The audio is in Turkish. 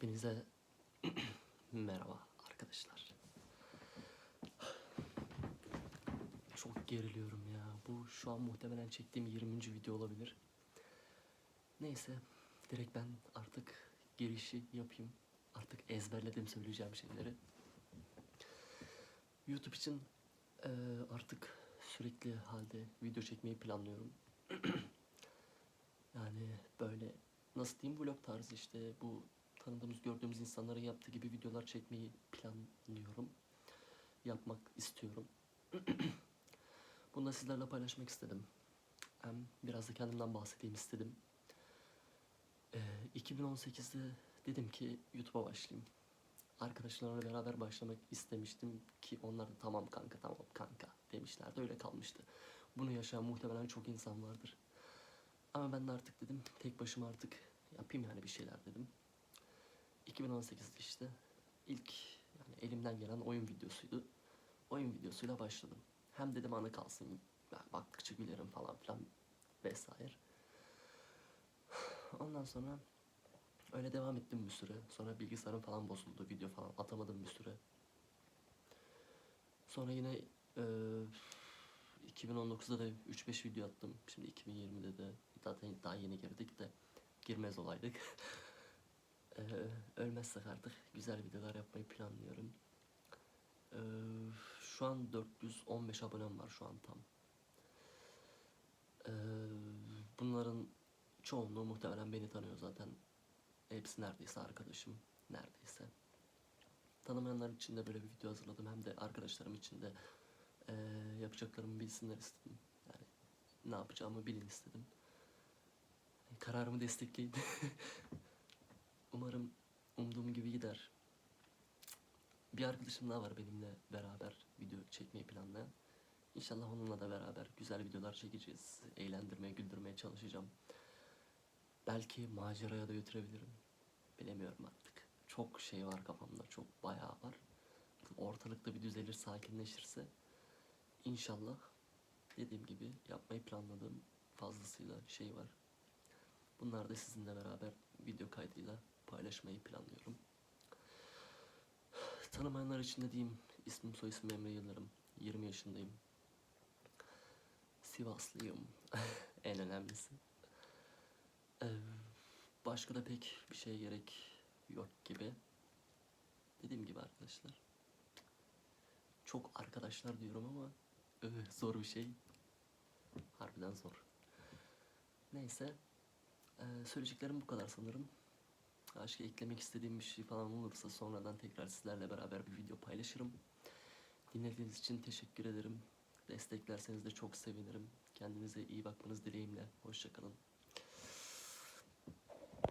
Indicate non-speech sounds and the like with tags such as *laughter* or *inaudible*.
Hepinize *clears throat* merhaba arkadaşlar. Çok geriliyorum ya. Bu şu an muhtemelen çektiğim 20. video olabilir. Neyse, direkt ben artık girişi yapayım. Artık ezberledim söyleyeceğim şeyleri. YouTube için eee, artık sürekli halde video çekmeyi planlıyorum. *clears throat* Yani böyle nasıl diyeyim vlog tarzı işte bu tanıdığımız gördüğümüz insanların yaptığı gibi videolar çekmeyi planlıyorum. Yapmak istiyorum. *clears throat* Bunu da sizlerle paylaşmak istedim. Hem biraz da kendimden bahsedeyim istedim. Ee, 2018'de dedim ki YouTube'a başlayayım. Arkadaşlarımla beraber başlamak istemiştim ki onlar da tamam kanka tamam kanka demişlerdi öyle kalmıştı. Bunu yaşayan muhtemelen çok insan vardır. Ama ben de artık dedim tek başıma artık yapayım yani bir şeyler dedim. 2018'de işte ilk yani elimden gelen oyun videosuydu. Oyun videosuyla başladım. Hem dedim anı kalsın. Ben baktıkça gülerim falan filan vesaire. Ondan sonra öyle devam ettim bir süre. Sonra bilgisayarım falan bozuldu. Video falan atamadım bir süre. Sonra yine eee 2019'da da 3-5 video attım. Şimdi 2020'de de zaten daha yeni girdik de girmez olaydık. *laughs* Ölmezsek artık güzel videolar yapmayı planlıyorum. Ee, şu an 415 abonem var şu an tam. Ee, bunların çoğunluğu muhtemelen beni tanıyor zaten. Hepsi neredeyse arkadaşım. Neredeyse. Tanımayanlar için de böyle bir video hazırladım. Hem de arkadaşlarım için de eee, yapacaklarımı bilsinler istedim. Yani ne yapacağımı bilin istedim. Kararımı destekleyin. *laughs* Umarım umduğum gibi gider. Bir arkadaşım daha var benimle beraber video çekmeyi planlayan. İnşallah onunla da beraber güzel videolar çekeceğiz. Eğlendirmeye, güldürmeye çalışacağım. Belki maceraya da götürebilirim. Bilemiyorum artık. Çok şey var kafamda, çok bayağı var. Ortalıkta bir düzelir, sakinleşirse İnşallah dediğim gibi yapmayı planladığım fazlasıyla şey var. Bunlar da sizinle beraber video kaydıyla paylaşmayı planlıyorum. Tanımayanlar için de diyeyim ismim soy ismim Emre Yıldırım. 20 yaşındayım. Sivaslıyım. *laughs* en önemlisi. Ee, başka da pek bir şey gerek yok gibi. Dediğim gibi arkadaşlar. Çok arkadaşlar diyorum ama öh, zor bir şey. Harbiden zor. Neyse. Ee, söyleyeceklerim bu kadar sanırım. Başka eklemek istediğim bir şey falan olursa sonradan tekrar sizlerle beraber bir video paylaşırım. Dinlediğiniz için teşekkür ederim. Desteklerseniz de çok sevinirim. Kendinize iyi bakmanız dileğimle. Hoşçakalın.